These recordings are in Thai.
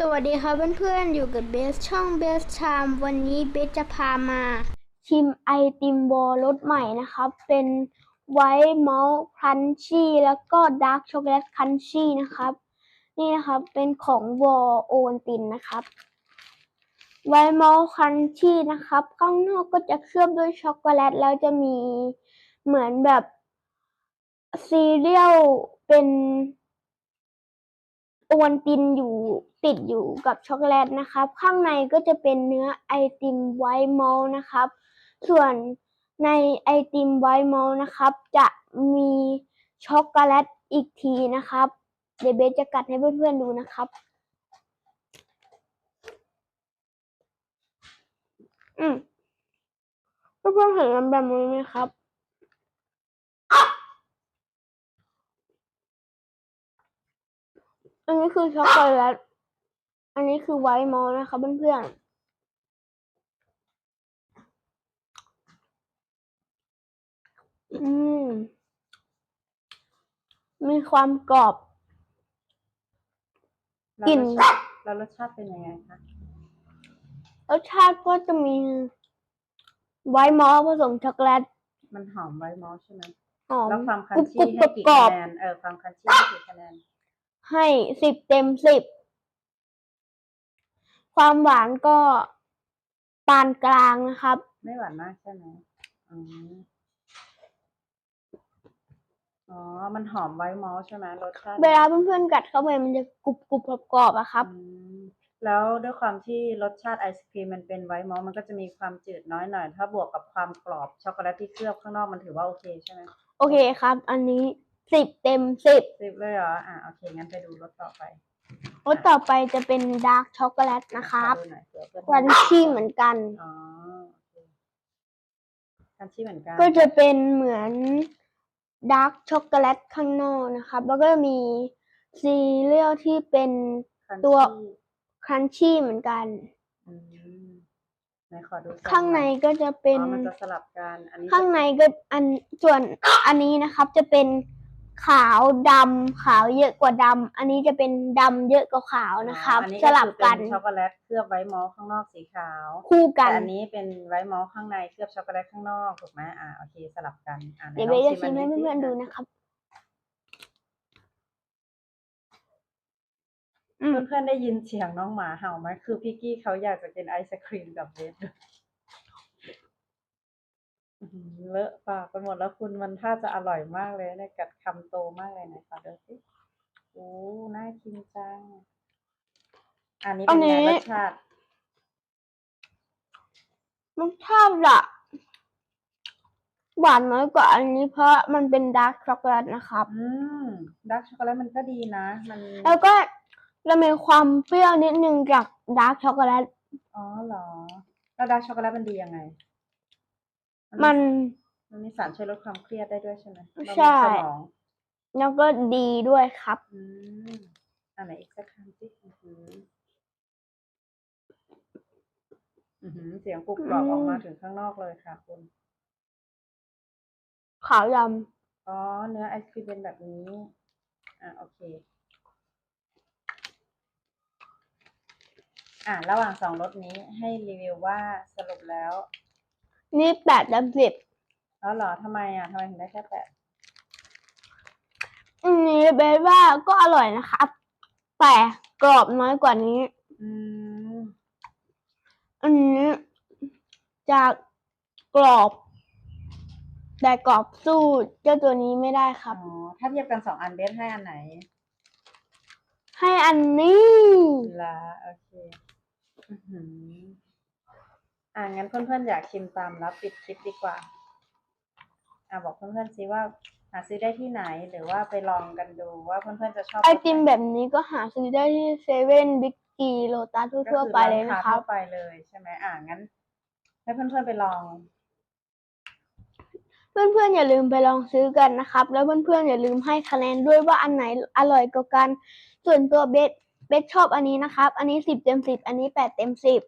สวัสดีครับเพื่อนๆ อยู่กับเบสช่องเบสชามวันนี้เบสจะพามา ชิมไอติมบอลรสใหม่นะครับ เป็นไวท์มอลครันชี่แล้วก็ดาร์กช็อกโกแลตครันชี่นะครับ นี่นะครับเป็นของวอโอนตินนะครับไวท์มอลครันชี่นะครับ ข้างนอกก็จะเคลือบด้วยช็อกโกแลตแล้วจะมีเหมือนแบบซีเรียลเป็น อวัลตินอยู่ติดอยู่กับช็อกโกแลตนะครับ ข้างในก็จะเป็นเนื้อไอติมไวท์มอลนะครับ ส่วนในไอติมไวท์มอลนะครับ จะมีช็อกโกแลตอีกทีนะครับเดี๋ยวเบสจะกัดให้เพื่อนๆดูนะครับ อืมเพื่อนๆเห็นมันแบบนี้ไหมครับ อันนี้คือช็อกโกแลต อันนี้คือไวท์มอลนะคะเพื่อนๆอืม มีความกรอบแล้วกลิ่นรสชาติแล้วรสชาติเป็นยังไงคะ รสชาติก็จะมีไวท์มอลผสมช็อกโกแลตมันหอมไวท์มอลต์ใช่ไหมหอมแล้วความคันกรุบชี่กรุบให้กี่กรอคะบแนน เออ ความคันชี่ให้กี่คะแนน ให้สิบเต็มสิบ ความหวานก็ปานกลางนะครับ ไม่หวานมากใช่ไหมอืมอ๋อ มันหอมไวท์มอลต์ใช่ไหมรสชาติเวลาเพื่อนๆกัดเข้าไปมันจะกรุบกรุบกรอบๆอะครับ อืมแล้วด้วยความที่รสชาติไอศครีมมันเป็นไวท์มอลต์มันก็จะมีความจืดน้อยหน่อย ถ้าบวกกับความกรอบช็อกโกแลตที่เคลือบข้างนอกมันถือว่าโอเคใช่ไหม โอเคครับ อันนี้ สิบเต็มสิบสิบเลยเหรอ อ่าโอเค งั้นไปดูรสต่อไปรสต่อไปจะเป็นดาร์กช็อกโกแลตนะครับขอดูหน่อยเผื่อเพื่อนครันชี่เหมือนกัน อ๋อโอเคคันชี่เหมือนกันก็จะเป็นเหมือนดาร์กช็อกโกแลตข้างนอกนะครับ แล้วก็มีซีเรียลที่เป็น คันตัว ชี่ครันชี่เหมือนกัน อืมไหนขอดูซองข้างในหอยก็จะเป็น อ๋อมันจะสลับกัน อันนี้ข้างในก็อันส่วนอันนี้นะครับจะเป็น ขาวดำขาวเยอะกว่าดำอันนี้จะเป็นดำเยอะกว่าขาวนะครับอ๋ออันนี้สลับกันคือเป็นช็อกโกแลตเคลือบไวท์มอลต์ข้างนอกสีขาวคู่กัแต่นอันนี้เป็นไวท์มอลต์ข้างในเคลือบช็อกโกแลตข้างนอกถูกไหมอ่าโอเคสลับกันอ่าไหนเดี๋ยวลเบองสจะชิมอัให้สิเพื่อนๆดูะนะครับอืมเพื่อนๆได้ยินเสียงน้องหมาเห่าไหมคือพี่กี้เขาอยากจะกินไอศครีมกับเบสด้วยอื้อหือ เลอะปากไปหมดแล้วคุณมันท่าจะอร่อยมากเลยเนี่ยกัดคำโตมากเลยไหนขอดูสิโอ้น่ากินจัง อันนี้เป็นไงอันนี้รสชาติมันชอบละหวานน้อยกว่าอันนี้เพราะมันเป็นดาร์กช็อกโกแลตนะครับ อืมดาร์กช็อกโกแลตมันก็ดีนะ มัน แล้วก็จะมีความเปรี้ยวนิดนึงจากดาร์กช็อกโกแลต อ๋อเหรอ แล้วดาร์กช็อกโกแลตมันดียังไง มัน มันมีสารช่วยลดความเครียดได้ด้วยใช่ไหมบำรุงใช่สมองแล้วก็ดีด้วยครับ อืมอันไหนอีกสักคำสิอื้อหืออือหือ เสียงกรุบกรอบอืม ออกมาถึงข้างนอกเลยค่ะคุณ ขาวดอ๋อ เนื้อไอศครีมเป็นแบบนี้ อะโอเค อะระหว่างสองรสนี้ให้รีวิวว่าสรุปแล้วำ นี่แปดดำสิบแล้วเหรอทำไมอะทำไมถึงได้แค่แปดอันนี้เบสว่าก็อร่อยนะครับแต่กรอบน้อยกว่านี้ อืม อันนี้จะกรอบ แต่กรอบสู้เจ้าตัวนี้ไม่ได้คอ๋รัอบถ้าเทียบกันสองอันเบสให้อันไหนให้อันนี้ ละโอเค อือหือ อ่างั้นเพื่อนๆอยากชิมตามแล้วปิดคลิปดีกว่า อ่าบอกเพื่อนๆซิว่าหาซื้อได้ที่ไหนหรือว่าไปลองกันดูว่าเพื่อนๆจะชอบไอติมรสหนแบบนี้ก็หาซื้อได้ที่เซเว่นบิ๊กซีโลตัสก็ทั่วคือๆไปเลยร้านะค้าครับทั่วไปเลยใช่ไหมอ่างั้น ให้เพื่อนๆไปลอง เพื่อนๆอย่าลืมไปลองซื้อกันนะครับ แล้วเพื่อนๆอย่าลืมให้คะแนนด้วยว่าอันไหนอร่อยกว่ากัน ส่วนตัวเบสเบสชอบอันนี้นะครับ อันนี้สิบเต็มสิบอันนี้แปดเต็มสิบ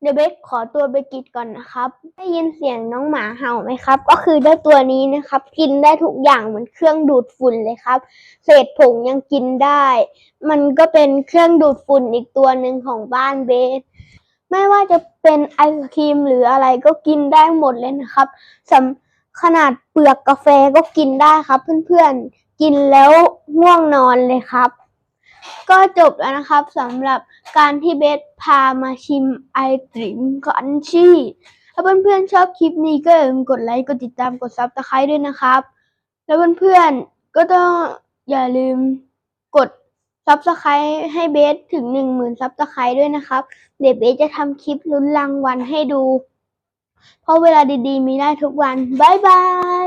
เดี๋ยวเบสขอตัวไปกินก่อนนะครับ ได้ยินเสียงน้องหมาเห่าไหมครับ ก็คือเจ้าตัวนี้นะครับ กินได้ทุกอย่างเหมือนเครื่องดูดฝุ่นเลยครับ เศษผงยังกินได้ มันก็เป็นเครื่องดูดฝุ่นอีกตัวหนึ่งของบ้านเบสไม่ว่าจะเป็นไอศครีมหรืออะไรก็กินได้หมดเลยนะครับสำขนาดเปลือกกาแฟก็กินได้ครับ เพื่อนๆ กินแล้วง่วงนอนเลยครับ ก็จบแล้วนะครับสำหรับการที่เบสพามาชิมไอติมคันชี่ ถ้าเพื่อนๆชอบคลิปนี้ก็อย่าลืมกดไลค์กดติดตามกดซับสไครต์ด้วยนะครับ แล้วเพื่อนๆก็ต้องอย่าลืมกดซับสไครต์ให้เบสถึงหนึ่งหมื่นซับสไครต์ด้วยนะครับ เดี๋ยวเบสจะทำคลิปลุ้นรางวัลให้ดู เพราะเวลาดีๆ มีได้ทุกวัน บ๊ายบาย